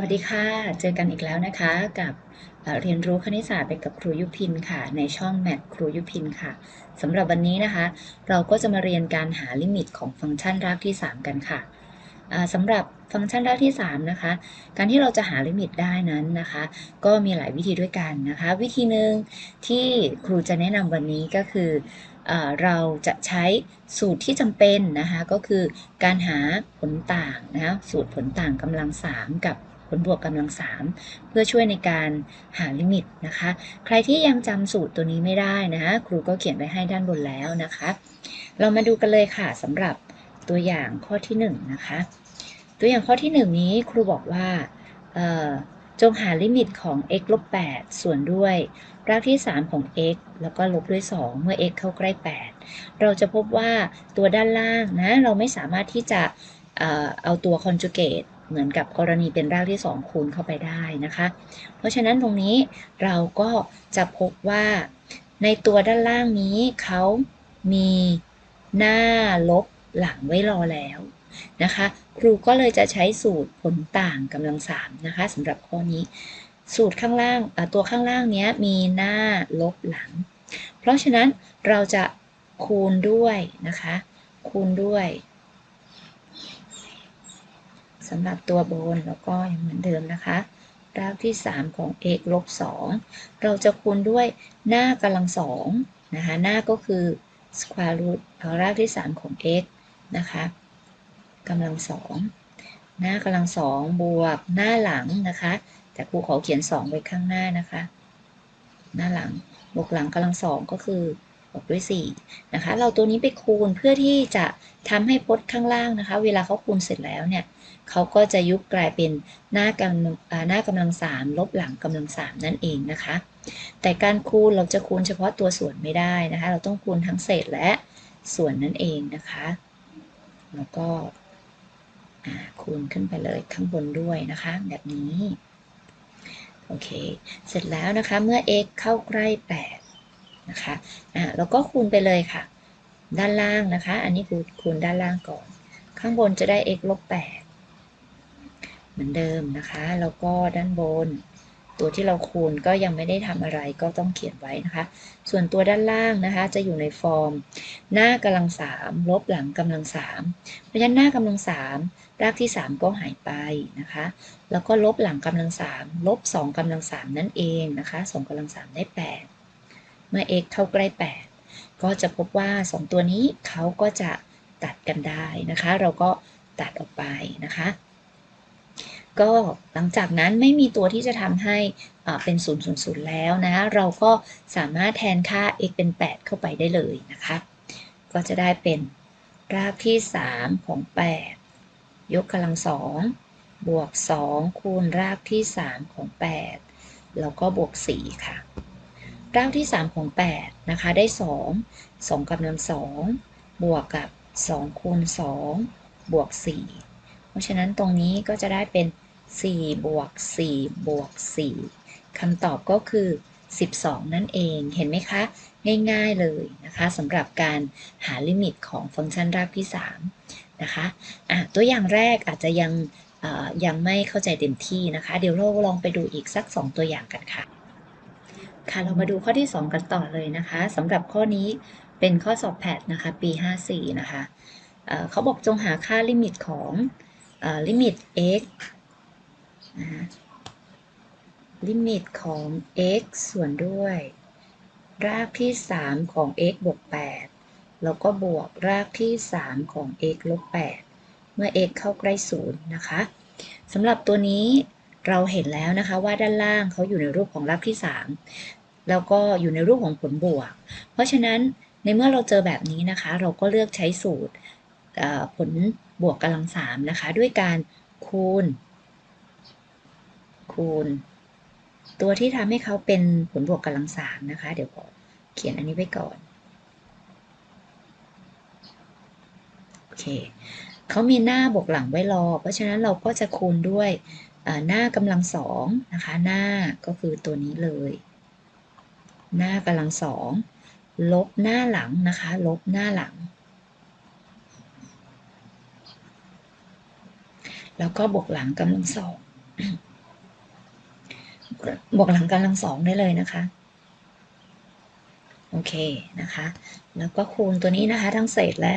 วัสดีค่ะ เจอกันอีกแล้วนะคะกับเรียนรู้คณิตศาสตร์ไปกับครูยุพินค่ะ ในช่องแมทครูยุพินค่ะสำหรับวันนี้นะคะ เราก็จะมาเรียนการหาลิมิตของฟังก์ชันรากที่ 3 กันค่ะสำหรับฟังก์ชันรากที่ 3 นะคะ การที่เราจะหาลิมิตได้นั้นนะคะ ก็มีหลายวิธีด้วยกันนะคะ วิธีหนึ่งที่ครูจะแนะนำวันนี้ก็คือเอเราจะใช้สูตรที่จำเป็นนะคะ ก็คือการหาผลต่างนะคะสูตรผลต่างกำลัง 3 กับ ผลบวกกำลัง3เพื่อช่วยในการหาลิมิตนะคะ ใครที่ยังจำสูตรตัวนี้ไม่ได้นะคะครูก็เขียนไว้ให้ด้านบนแล้วนะคะ เรามาดูกันเลยค่ะสำหรับตัวอย่างข้อที่1นงนะคะ ตัวอย่างข้อที่ 1 นี้ครูบอกว่าจงหาลิมิตของ x ลบ8ส่วนด้วย รากที่ 3 ของ x แล้วก็ลบด้วย 2 เมื่อ x เข้าใกล้ 8 เราจะพบว่าตัวด้านล่างนะ เราไม่สามารถที่จะเอาตัว conjugate เหมือนกับกรณีเป็นรากที่ 2 คูณเข้าไปได้นะคะ เพราะฉะนั้นตรงนี้เราก็จะพบว่าในตัวด้านล่างนี้เขามีหน้าลบหลังไว้รอแล้วนะคะ ครูก็เลยจะใช้สูตรผลต่างกำลังสามนะคะสำหรับข้อนี้ สูตรข้างล่างตัวข้างล่างนี้มีหน้าลบหลัง เพราะฉะนั้นเราจะคูณด้วยนะคะ คูณด้วย สำหรับตัวบนแล้วก็ยังเหมือนเดิมนะคะรากที่ 3 ของ x ลบ2เราจะคูณด้วยหน้ากำลังสองนะคะ หน้าก็คือ square root เอารากที่ 3 ของ x นะคะกำลังสองหน้ากำลังสองบวกหน้าหลังนะคะ แต่ครูขอเขียน 2 ไว้ข้างหน้านะคะ หน้าหลังบวกหลังกำลังสองก็คือ บด้วย4นะคะ เราตัวนี้ไปคูณเพื่อที่จะทำให้พจน์ข้างล่างนะคะ เวลาเขาคูณเสร็จแล้วเนี่ยเขาก็จะยุบกลายเป็นหน้ากำลังหน้ากำลังสามลบหลังกำลังสามนั่นเองนะคะ แต่การคูณเราจะคูณเฉพาะตัวส่วนไม่ได้นะคะ เราต้องคูณทั้งเศษและส่วนนั่นเองนะคะ แล้วก็คูณขึ้นไปเลยข้างบนด้วยนะคะ แบบนี้ โอเค เสร็จแล้วนะคะ เมื่อ x เข้าใกล้ 8 นะคะอ่าแล้วก็คูณไปเลยค่ะ ด้านล่างนะคะ อันนี้คือคูณด้านล่างก่อน ข้างบนจะได้ x ลบ8เหมือนเดิมนะคะ แล้วก็ด้านบน ตัวที่เราคูณก็ยังไม่ได้ทำอะไรก็ต้องเขียนไว้นะคะ ส่วนตัวด้านล่างนะคะ จะอยู่ในฟอร์ม หน้ากำลัง3ลบหลังกำลัง3เพราะฉะนั้นหน้ากำลัง3รากที่ 3 ก็หายไปนะคะ แล้วก็ลบหลังกำลัง3ลบ2กำลัง3นั่นเองนะคะ2กำลัง3ได้ 8 เมื่อ x เข้าใกล้ 8 ก็จะพบว่า 2 ตัวนี้เขาก็จะตัดกันได้นะคะ เราก็ตัดออกไปนะคะ ก็หลังจากนั้นไม่มีตัวที่จะทำให้อ่าเป็น0 0 0 แล้วนะ เราก็สามารถแทนค่า x เป็น 8 เข้าไปได้เลยนะคะ ก็จะได้เป็นรากที่ 3 ของ 8 ยกกำลังสองบวก 2 คูณรากที่ 3 ของ 8 แล้วก็บวก 4 ค่ะ รากที่ 3 ของ 8 นะคะ ได้ 2 2กำลัง2บวกกับ 2 คูณ 2 บวก 4 เพราะฉะนั้นตรงนี้ก็จะได้เป็น 4 บวก 4 บวก 4คำตอบก็คือ 12 นั่นเอง เห็นไหมคะ ง่ายๆเลยนะคะสำหรับการหาลิมิตของฟังก์ชันรากที่ 3 นะคะะตัวอย่างแรกอาจจะยังยังไม่เข้าใจเต็มที่นะคะ เดี๋ยวเราลองไปดูอีกสัก 2 ตัวอย่างกันค่ะ ค่ะเรามาดูข้อที่ 2 กันต่อเลยนะคะสำหรับข้อนี้เป็นข้อสอบแพทนะคะปี 54 นะคะเเขาบอกจงหาค่าลิมิตของลิมิต x นะคะลิมิตของ x ส่วนด้วย รากที่ 3 ของ x บวก 8 แล้วก็บวกรากที่ 3 ของ x ลบ 8 เมื่อ x เข้าใกล้ 0 นะคะสำหรับตัวนี้เราเห็นแล้วนะคะว่าด้านล่างเขาอยู่ในรูปของรากที่ 3 แล้วก็อยู่ในรูปของผลบวก เพราะฉะนั้นในเมื่อเราเจอแบบนี้นะคะ เราก็เลือกใช้สูตรผลบวกกำลัง3นะคะ ด้วยการคูณ คูณ ตัวที่ทำให้เขาเป็นผลบวกกำลังสามนะคะ เดี๋ยวขอเขียนอันนี้ไว้ก่อนโอเคเขามีหน้าบวกหลังไว้รอ เพราะฉะนั้นเราก็จะคูณด้วยหน้ากำลังสองนะคะ หน้าก็คือตัวนี้เลย หน้ากำลังสองลบหน้าหลังนะคะ ลบหน้าหลัง แล้วก็บวกหลังกำลังสองบวกหลังกำลังสองได้เลยนะคะ โอเคนะคะ แล้วก็คูณตัวนี้นะคะ ทั้งเศษและ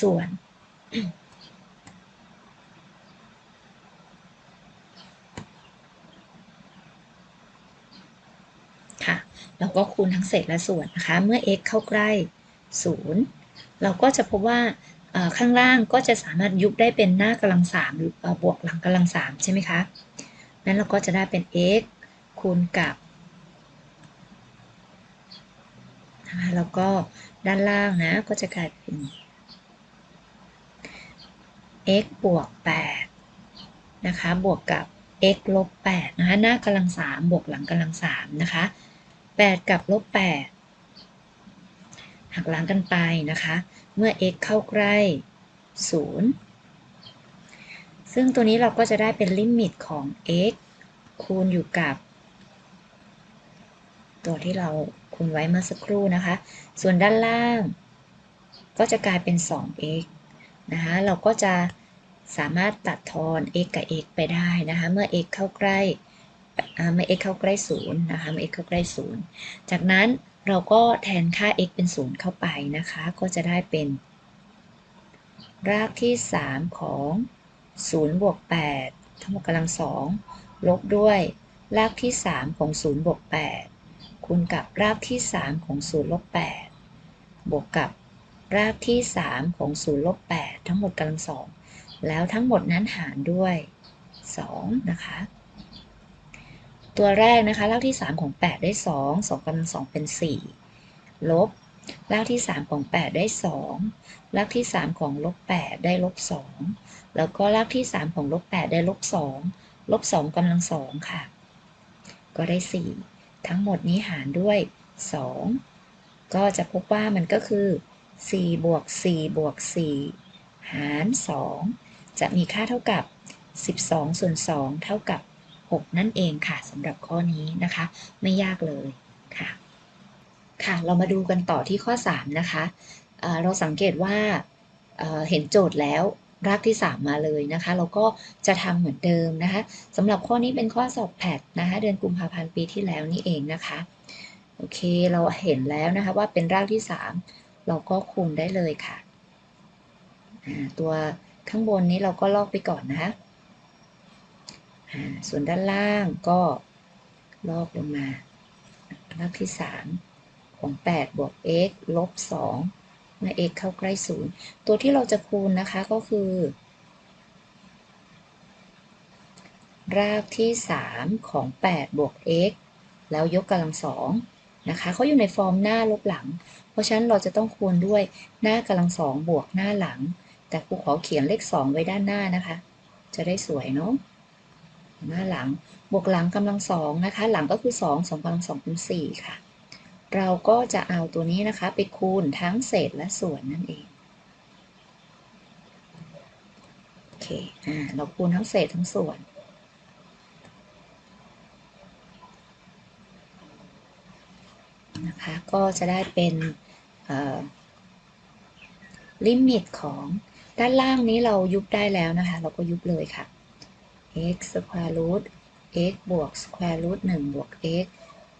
ส่วน ค่ะ เราก็คูณทั้งเศษและส่วนนะคะ เมื่อ x เข้าใกล้ 0 เราก็จะพบว่าข้างล่างก็จะสามารถยุบได้เป็นหน้ากำลังสามหรือบวกหลังกำลังสามใช่ไหมคะนั้นเราก็จะได้เป็น x คูณกับนะคะแล้วก็ด้านล่างนะก็จะกลายเป็น x บวก8นะคะบวกกับ x ลบ8นะคะหน้ากำลัง3บวกหลังกำลัง3นะคะ 8 กับลบ8หักล้างกันไปนะคะ เมื่อ x เข้าใกล้ 0 ซึ่งตัวนี้เราก็จะได้เป็นลิมิตของ x คูณอยู่กับ ตัวที่เราคูณไว้เมื่อสักครู่นะคะ ส่วนด้านล่าง ก็จะกลายเป็น 2x นะคะ เราก็จะสามารถตัดทอน x กับ x ไปได้นะคะ เมื่อ x เข้าใกล้ เมื่อ x เข้าใกล้0นะคะเมื่อ x เข้าใกล้0จากนั้นเราก็แทนค่า x เป็น0เข้าไปนะคะ ก็จะได้เป็น รากที่ 3 ของ0บวก8ทั้งหมดกำลัง2ลบด้วยรากที่ 3 ของ0บวก8คูณกับรากที่ 3 ของ0ลบ8บวกกับรากที่ 3 ของ0ลบ8ทั้งหมดกำลัง2แล้วทั้งหมดนั้นหารด้วย 2 นะคะ ตัวแรกนะคะรากที่ 3 ของ 8 ได้ 2 2กำลัง2เป็น 4 ลบ รากที่ 3 ของ 8 ได้ 2 รากที่ 3 ของลบ 8 ได้ลบ 2 แล้วก็รากที่ 3 ของลบ 8 ได้ลบ 2 ลบ 2กำลัง 2 ค่ะ ก็ได้ 4 ทั้งหมดนี้หารด้วย 2 ก็จะพบว่ามันก็คือ 4 บวก 4 บวก 4 หาร 2 จะมีค่าเท่ากับ 12ส่วน2เท่ากับ 6 นั่นเองค่ะสำหรับข้อนี้นะคะ ไม่ยากเลยค่ะ ค่ะเรามาดูกันต่อที่ข้อ 3 นะคะเเราสังเกตว่าเอ่อเห็นโจทย์แล้วรากที่ 3 มาเลยนะคะ เราก็จะทำเหมือนเดิมนะคะสำหรับข้อนี้เป็นข้อสอบแพทนะคะเดือนกุมภาพันธ์ปีที่แล้วนี่เองนะคะโอเคเราเห็นแล้วนะคะว่าเป็นรากที่ 3 เราก็คูณได้เลยค่ะตัวข้างบนนี้เราก็ลอกไปก่อนนะคะ ส่วนด้านล่างก็ลอกลงมารากที่ 3 ของ 8 บวก x ลบ 2 เมื่อ x เข้าใกล้ 0 ตัวที่เราจะคูณนะคะก็คือ รากที่ 3 ของ 8 บวก x แล้วยกกำลังสองนะคะเขาอยู่ในฟอร์มหน้าลบหลัง เพราะฉะนั้นเราจะต้องคูณด้วยหน้ากำลังสองบวกหน้าหลัง แต่ครูขอเขียนเลข 2 ไว้ด้านหน้านะคะ จะได้สวยเนาะ หน้าหลัง บวกหลังกำลังสองนะคะ หลังก็คือ2 2กำลังสองเป็น4ค่ะ เราก็จะเอาตัวนี้นะคะ ไปคูณทั้งเศษและส่วนนั่นเองโอเคอ่าเราคูณทั้งเศษทั้งส่วนนะคะก็จะได้เป็นลิมิตของด้านล่างนี้เรายุบได้แล้วนะคะ เราก็ยุบเลยค่ะ x square root x บวก square root 1บวก x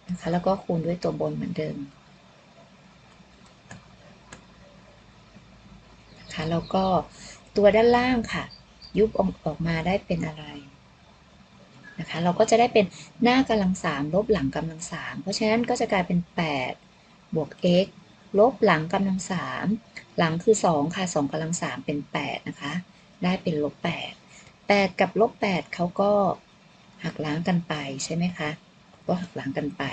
นะคะ แล้วก็คูณด้วยตัวบนเหมือนเดิมนะคะแล้วก็ตัวด้านล่างค่ะ ยุบออกออกมาได้เป็นอะไรนะคะ เราก็จะได้เป็นหน้ากำลังสามลบหลังกำลังสามเพราะฉะนั้นก็จะกลายเป็น 8 บวก x ลบหลังกำลังสามหลังคือ 2 ค่ะ2กำลัง3เป็น 8 นะคะ ได้เป็นลบ8 8 กับลบ8เขาก็หักล้างกันไปใช่ไหมคะ ก็หักล้างกันไป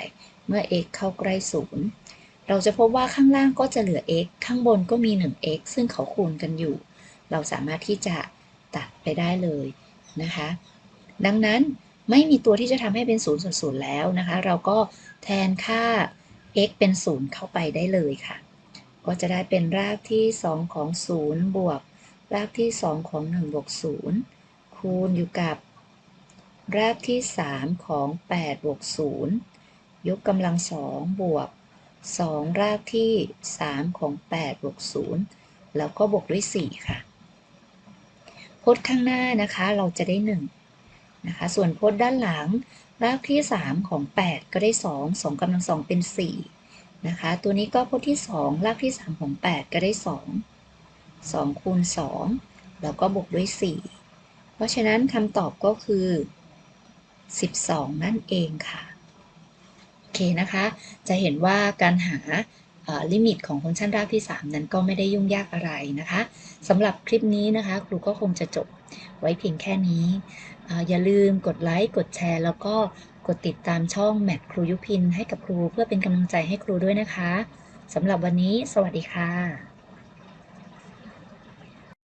เมื่อ x เข้าใกล้0เราจะพบว่าข้างล่างก็จะเหลือ x ข้างบนก็มี 1x ซึ่งเขาคูณกันอยู่ เราสามารถที่จะตัดไปได้เลยนะคะ ดังนั้นไม่มีตัวที่จะทำให้เป็น0ส่วน0แล้วนะคะ เราก็แทนค่า x เป็น 0 เข้าไปได้เลยค่ะ ก็จะได้เป็นรากที่ 2 ของ 0 บวก รากที่ 2 ของ 1 บวก 0 คูณอยู่กับ รากที่ 3 ของ 8 บวก 0 ยกกำลัง2บวก 2 รากที่ 3 ของ 8 บวก 0 แล้วก็บวกด้วย 4 ค่ะพจน์ข้างหน้านะคะเราจะได้ 1 นะคะ ส่วนพจน์ด้านหลัง รากที่ 3 ของ 8 ก็ได้ 2 2กำลัง2เป็น 4 นะคะ ตัวนี้ก็พจน์ที่ 2 รากที่ 3 ของ 8 ก็ได้ 2 2คูณ2แล้วก็บวกด้วย 4 ราะฉะนั้นคำตอบก็คือ 12 นั่นเองค่ะ โอเคนะคะ จะเห็นว่าการหาลิมิตของฟังก์ชันรากที่ 3 นั้นก็ไม่ได้ยุ่งยากอะไรนะคะสำหรับคลิปนี้นะคะ ครูก็คงจะจบไว้เพียงแค่นี้ออย่าลืมกดไลค์ กดแชร์ แล้วก็กดติดตามช่องแมทครูยุพินให้กับครูเพื่อเป็นกำลังใจให้ครูด้วยนะคะสำหรับวันนี้ สวัสดีค่ะ